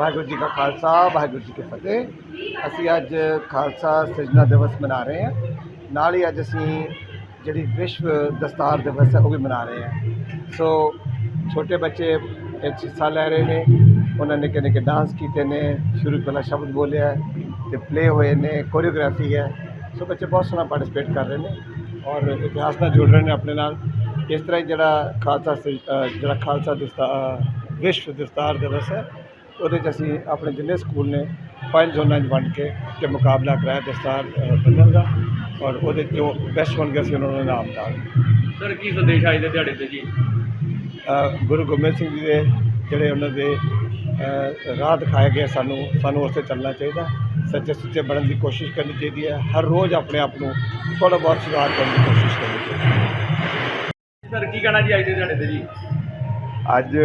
ਵਾਹਿਗੁਰੂ ਜੀ ਕਾ ਖਾਲਸਾ, ਵਾਹਿਗੁਰੂ ਜੀ ਕੀ ਫਤਿਹ। ਅਸੀਂ ਅੱਜ ਖਾਲਸਾ ਸਿਰਜਣਾ ਦਿਵਸ ਮਨਾ ਰਹੇ ਹਾਂ। ਨਾਲ ਹੀ ਅੱਜ ਅਸੀਂ ਜਿਹੜੀ ਵਿਸ਼ਵ ਦਸਤਾਰ ਦਿਵਸ ਹੈ, ਉਹ ਵੀ ਮਨਾ ਰਹੇ ਹਾਂ। ਸੋ ਛੋਟੇ ਬੱਚੇ ਇਹ ਹਿੱਸਾ ਲੈ ਰਹੇ ਨੇ। ਉਹਨਾਂ ਨੇ ਕਿਨੇ ਕਿ ਡਾਂਸ ਕੀਤੇ ਨੇ। ਸ਼ੁਰੂ ਪਹਿਲਾਂ ਸ਼ਬਦ ਬੋਲਿਆ ਤੇ ਪਲੇ ਹੋਏ ਨੇ। ਕੋਰੀਓਗ੍ਰਾਫੀ ਹੈ। ਸੋ ਬੱਚੇ ਬਹੁਤ ਸੋਹਣਾ ਪਾਰਟਿਸਿਪੇਟ ਕਰ ਰਹੇ ਨੇ ਔਰ ਇਤਿਹਾਸ ਨਾਲ ਜੁੜ ਰਹੇ ਨੇ ਆਪਣੇ ਨਾਲ। ਇਸ ਤਰ੍ਹਾਂ ਹੀ ਜਿਹੜਾ ਖਾਲਸਾ ਸਿ- ਜਿਹੜਾ ਖਾਲਸਾ ਦਸਤਾਰ ਵਿਸ਼ਵ ਦਸਤਾਰ ਦਿਵਸ ਹੈ ਉਹਦੇ 'ਚ ਅਸੀਂ ਆਪਣੇ ਜਿੰਨੇ ਸਕੂਲ ਨੇ ਪੰਜ ਜ਼ੋਨਾਂ 'ਚ ਵੰਡ ਕੇ ਤੇ ਮੁਕਾਬਲਾ ਕਰਾਇਆ ਦਸਤਾਰ ਅ, ਬੰਨ੍ਹਣ ਦਾ ਔਰ ਉਹਦੇ 'ਚ ਜੋ ਬੈਸਟ ਹੋਣਗੇ ਅਸੀਂ ਉਹਨਾਂ ਨੂੰ ਇਨਾਮ ਦਾਂਗੇ। ਸਰ ਕੀ ਸੰਦੇਸ਼ ਆਏ ਦੇ ਦਿਹਾੜੇ ਤੇ ਜੀ? ਗੁਰੂ ਗੋਬਿੰਦ ਸਿੰਘ ਜੀ ਦੇ ਜਿਹੜੇ ਉਹਨਾਂ ਦੇ ਰਾਹ ਦਿਖਾਏ ਗਏ ਸਾਨੂੰ ਸਾਨੂੰ ਉਸ 'ਤੇ ਚੱਲਣਾ ਚਾਹੀਦਾ। ਸੱਚੇ ਸੁੱਚੇ ਬਣਨ ਦੀ ਕੋਸ਼ਿਸ਼ ਕਰਨੀ ਚਾਹੀਦੀ ਹੈ। ਹਰ ਰੋਜ਼ ਆਪਣੇ ਆਪ ਨੂੰ ਥੋੜ੍ਹਾ ਬਹੁਤ ਸੁਧਾਰ ਕਰਨ ਦੀ ਕੋਸ਼ਿਸ਼ ਕਰਨੀ ਚਾਹੀਦੀ ਹੈ। ਸਰ ਕੀ ਕਹਿਣਾ ਜੀ ਅੱਜ ਦੇ ਦਿਹਾੜੇ ਤੇ ਜੀ? ਅੱਜ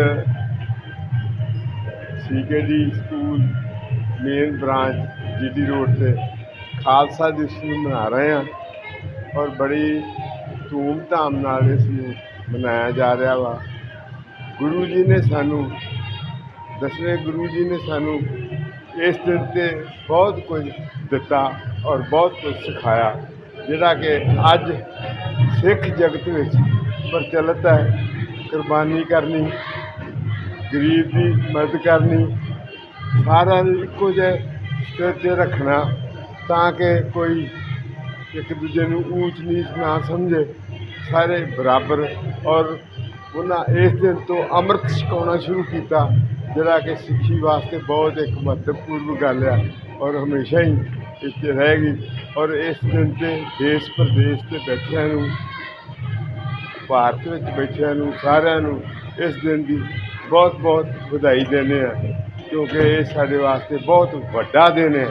CKD school main branch GT road ਤੇ। ਖਾਲਸਾ ਦਿਵਸ ਨੂੰ ਮਨਾ ਰਹੇ ਹਾਂ ਔਰ ਬੜੀ ਧੂਮ-ਧਾਮ ਨਾਲ ਇਸ ਨੂੰ ਮਨਾਇਆ ਜਾ ਰਿਹਾ ਵਾ। ਗੁਰੂ ਜੀ ਨੇ ਸਾਨੂੰ, ਦਸਵੇਂ ਗੁਰੂ ਜੀ ਨੇ ਸਾਨੂੰ ਇਸ ਦਿਨ ਤੇ ਬਹੁਤ ਕੁਝ ਦਿੱਤਾ ਔਰ ਬਹੁਤ ਕੁਝ ਸਿਖਾਇਆ, ਜਿਹੜਾ ਕਿ ਅੱਜ ਸਿੱਖ ਜਗਤ ਵਿੱਚ ਪ੍ਰਚਲਿਤ ਹੈ। ਕੁਰਬਾਨੀ ਕਰਨੀ ਗਰੀਬ ਦੀ ਮਦਦ ਕਰਨੀ, ਸਾਰਿਆਂ ਨੂੰ ਇੱਕੋ ਜਿਹੇ ਸਿਰ 'ਤੇ ਰੱਖਣਾ, ਤਾਂ ਕਿ ਕੋਈ ਇੱਕ ਦੂਜੇ ਨੂੰ ਊਚ ਨੀਚ ਨਾ ਸਮਝੇ, ਸਾਰੇ ਬਰਾਬਰ। ਔਰ ਉਹਨਾਂ ਇਸ ਦਿਨ ਤੋਂ ਅੰਮ੍ਰਿਤ ਛਕਾਉਣਾ ਸ਼ੁਰੂ ਕੀਤਾ, ਜਿਹੜਾ ਕਿ ਸਿੱਖੀ ਵਾਸਤੇ ਬਹੁਤ ਇੱਕ ਮਹੱਤਵਪੂਰਨ ਗੱਲ ਆ, ਔਰ ਹਮੇਸ਼ਾ ਹੀ ਇੱਥੇ ਰਹੇਗੀ। ਔਰ ਇਸ ਦਿਨ ਤੇ ਦੇਸ਼ ਪ੍ਰਦੇਸ਼ ਤੇ ਬੈਠਿਆਂ ਨੂੰ, ਭਾਰਤ ਵਿੱਚ ਬੈਠਿਆਂ ਨੂੰ, ਸਾਰਿਆਂ ਨੂੰ ਇਸ ਦਿਨ ਦੀ ਬਹੁਤ ਬਹੁਤ ਵਧਾਈ ਦਿੰਦੇ ਆ ਕਿਉਂਕਿ ਇਹ ਸਾਡੇ ਵਾਸਤੇ ਬਹੁਤ ਵੱਡਾ ਦਿਨ ਹੈ।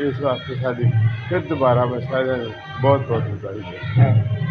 ਇਸ ਵਾਸਤੇ ਸਾਡੀ ਫਿਰ ਦੁਬਾਰਾ ਮੈਂ ਸਾਰਿਆਂ ਨੂੰ ਬਹੁਤ ਬਹੁਤ ਵਧਾਈ ਦਿੰਦਾ।